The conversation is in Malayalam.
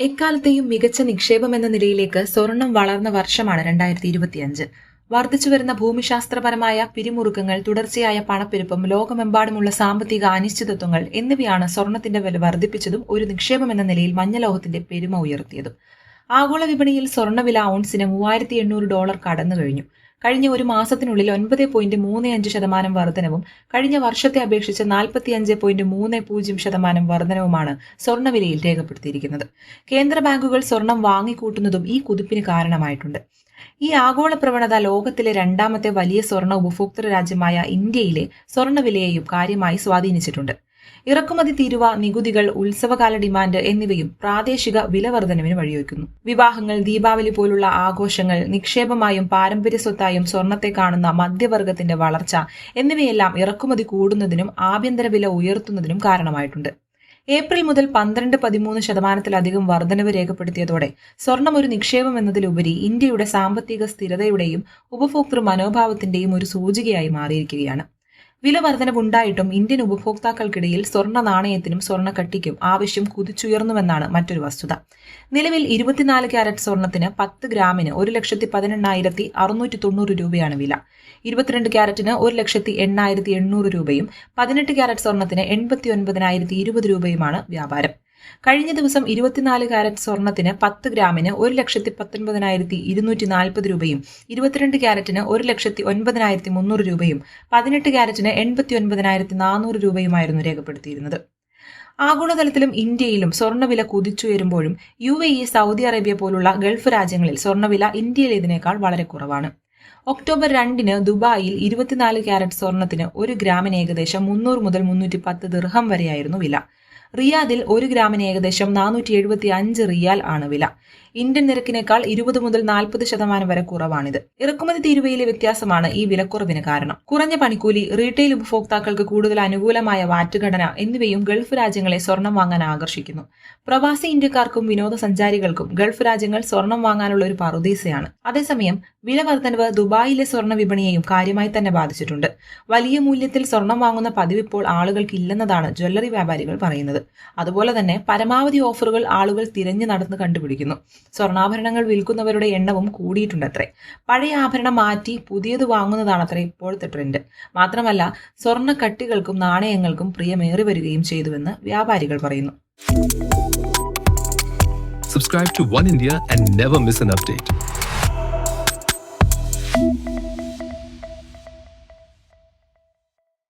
എക്കാലത്തെയും മികച്ച നിക്ഷേപം എന്ന നിലയിലേക്ക് സ്വർണം വളർന്ന വർഷമാണ് രണ്ടായിരത്തി ഇരുപത്തിയഞ്ച് വർദ്ധിച്ചുവരുന്ന ഭൂമിശാസ്ത്രപരമായ പിരിമുറുക്കങ്ങൾ തുടർച്ചയായ പണപ്പെരുപ്പം ലോകമെമ്പാടുമുള്ള സാമ്പത്തിക അനിശ്ചിതത്വങ്ങൾ എന്നിവയാണ് സ്വർണത്തിന്റെ വില വർദ്ധിപ്പിച്ചതും ഒരു നിക്ഷേപം എന്ന നിലയിൽ മഞ്ഞലോഹത്തിന്റെ പെരുമ ഉയർത്തിയതും. ആഗോള വിപണിയിൽ സ്വർണവില ഔൺസിന് മൂവായിരത്തി എണ്ണൂറ് ഡോളർ കടന്നു കഴിഞ്ഞു കഴിഞ്ഞ ഒരു മാസത്തിനുള്ളിൽ ഒൻപത് പോയിന്റ് മൂന്ന് അഞ്ച് ശതമാനം വർധനവും കഴിഞ്ഞ വർഷത്തെ അപേക്ഷിച്ച് നാൽപ്പത്തി അഞ്ച് പോയിന്റ് മൂന്ന് പൂജ്യം ശതമാനം വർധനവുമാണ് സ്വർണവിലയിൽ രേഖപ്പെടുത്തിയിരിക്കുന്നത്. കേന്ദ്ര ബാങ്കുകൾ സ്വർണം വാങ്ങിക്കൂട്ടുന്നതും ഈ കുതിപ്പിന് കാരണമായിട്ടുണ്ട്. ഈ ആഗോള പ്രവണത ലോകത്തിലെ രണ്ടാമത്തെ വലിയ സ്വർണ ഉപഭോക്തൃ രാജ്യമായ ഇന്ത്യയിലെ സ്വർണവിലയെയും കാര്യമായി സ്വാധീനിച്ചിട്ടുണ്ട്. ഇറക്കുമതി തീരുവ നികുതികൾ ഉത്സവകാല ഡിമാൻഡ് എന്നിവയും പ്രാദേശിക വില വർധനവിന് വഴിവെക്കുന്നു വിവാഹങ്ങൾ ദീപാവലി പോലുള്ള ആഘോഷങ്ങൾ നിക്ഷേപമായും പാരമ്പര്യ സ്വത്തായും സ്വർണത്തെ കാണുന്ന മധ്യവർഗത്തിന്റെ വളർച്ച എന്നിവയെല്ലാം ഇറക്കുമതി കൂടുന്നതിനും ആഭ്യന്തര വില ഉയർത്തുന്നതിനും കാരണമായിട്ടുണ്ട്. ഏപ്രിൽ മുതൽ പന്ത്രണ്ട് പതിമൂന്ന് ശതമാനത്തിലധികം വർധനവ് രേഖപ്പെടുത്തിയതോടെ സ്വർണം ഒരു നിക്ഷേപം എന്നതിലുപരി ഇന്ത്യയുടെ സാമ്പത്തിക സ്ഥിരതയുടെയും ഉപഭോക്തൃ മനോഭാവത്തിന്റെയും ഒരു സൂചികയായി മാറിയിരിക്കുകയാണ്. വില വർധനവുണ്ടായിട്ടും ഇന്ത്യൻ ഉപഭോക്താക്കൾക്കിടയിൽ സ്വർണ നാണയത്തിനും സ്വർണക്കട്ടിക്കും ആവശ്യം കുതിച്ചുയർന്നുവെന്നാണ് മറ്റൊരു വസ്തുത. നിലവിൽ ഇരുപത്തിനാല് ക്യാരറ്റ് സ്വർണത്തിന് പത്ത് ഗ്രാമിന് ഒരു ലക്ഷത്തി പതിനെണ്ണായിരത്തി അറുന്നൂറ്റി തൊണ്ണൂറ് രൂപയാണ് വില. ഇരുപത്തിരണ്ട് ക്യാരറ്റിന് ഒരു ലക്ഷത്തി എണ്ണായിരത്തി എണ്ണൂറ് രൂപയും പതിനെട്ട് ക്യാരറ്റ് സ്വർണത്തിന് എൺപത്തി ഒൻപതിനായിരത്തി ഇരുപത് രൂപയുമാണ് വ്യാപാരം. കഴിഞ്ഞ ദിവസം ഇരുപത്തിനാല് കാരറ്റ് സ്വർണത്തിന് പത്ത് ഗ്രാമിന് ഒരു ലക്ഷത്തി പത്തൊൻപതിനായിരത്തി ഇരുന്നൂറ്റി നാൽപ്പത് രൂപയും ഇരുപത്തിരണ്ട് ക്യാരറ്റിന് ഒരു ലക്ഷത്തി ഒൻപതിനായിരത്തി മുന്നൂറ് രൂപയും പതിനെട്ട് ക്യാരറ്റിന് എൺപത്തി ഒൻപതിനായിരത്തി നാനൂറ് രൂപയുമായിരുന്നു രേഖപ്പെടുത്തിയിരുന്നത്. ആഗോളതലത്തിലും ഇന്ത്യയിലും സ്വർണവില കുതിച്ചുയരുമ്പോഴും U A E Saudi Arabia പോലുള്ള ഗൾഫ് രാജ്യങ്ങളിൽ സ്വർണവില ഇന്ത്യയിലേതിനേക്കാൾ വളരെ കുറവാണ്. ഒക്ടോബർ രണ്ടിന് ദുബായിൽ ഇരുപത്തിനാല് ക്യാരറ്റ് സ്വർണത്തിന് ഒരു ഗ്രാമിന് ഏകദേശം മുന്നൂറ് മുതൽ മുന്നൂറ്റി പത്ത് ദിർഹം വരെയായിരുന്നു വില. റിയാദിൽ ഒരു ഗ്രാമിന് ഏകദേശം നാനൂറ്റി എഴുപത്തി അഞ്ച് റിയാൽ ആണ് വില. ഇന്ത്യൻ നിരക്കിനേക്കാൾ ഇരുപത് മുതൽ നാൽപ്പത് ശതമാനം വരെ കുറവാണിത്. ഇറക്കുമതി തീരുവയിലെ വ്യത്യാസമാണ് ഈ വിലക്കുറവിന് കാരണം. കുറഞ്ഞ പണിക്കൂലി റീറ്റെയിൽ ഉപഭോക്താക്കൾക്ക് കൂടുതൽ അനുകൂലമായ വാറ്റ് ഘടന എന്നിവയും ഗൾഫ് രാജ്യങ്ങളെ സ്വർണം വാങ്ങാൻ ആകർഷിക്കുന്നു. പ്രവാസി ഇന്ത്യക്കാർക്കും വിനോദസഞ്ചാരികൾക്കും ഗൾഫ് രാജ്യങ്ങൾ സ്വർണം വാങ്ങാനുള്ള ഒരു പറുദീസയാണ്. അതേസമയം വില വർധനവ് ദുബായിലെ സ്വർണ വിപണിയെയും കാര്യമായി തന്നെ ബാധിച്ചിട്ടുണ്ട്. വലിയ മൂല്യത്തിൽ സ്വർണം വാങ്ങുന്ന പതിവ് ഇപ്പോൾ ആളുകൾക്ക് ഇല്ലെന്നതാണ് ജ്വല്ലറി വ്യാപാരികൾ പറയുന്നത്. അതുപോലെ തന്നെ പരമാവധി ഓഫറുകൾ ആളുകൾ തിരഞ്ഞു നടന്ന് കണ്ടുപിടിക്കുന്നു. സ്വർണാഭരണങ്ങൾ വിൽക്കുന്നവരുടെ എണ്ണവും കൂടിയിട്ടുണ്ടത്രേ. പഴയ ആഭരണം മാറ്റി പുതിയത് വാങ്ങുന്നതാണത്രേ ഇപ്പോഴത്തെ ട്രെൻഡ് മാത്രമല്ല സ്വർണ കട്ടികൾക്കും നാണയങ്ങൾക്കും പ്രിയമേറി വരികയും ചെയ്തുവെന്ന് വ്യാപാരികൾ പറയുന്നു. Subscribe to One India and never miss an update.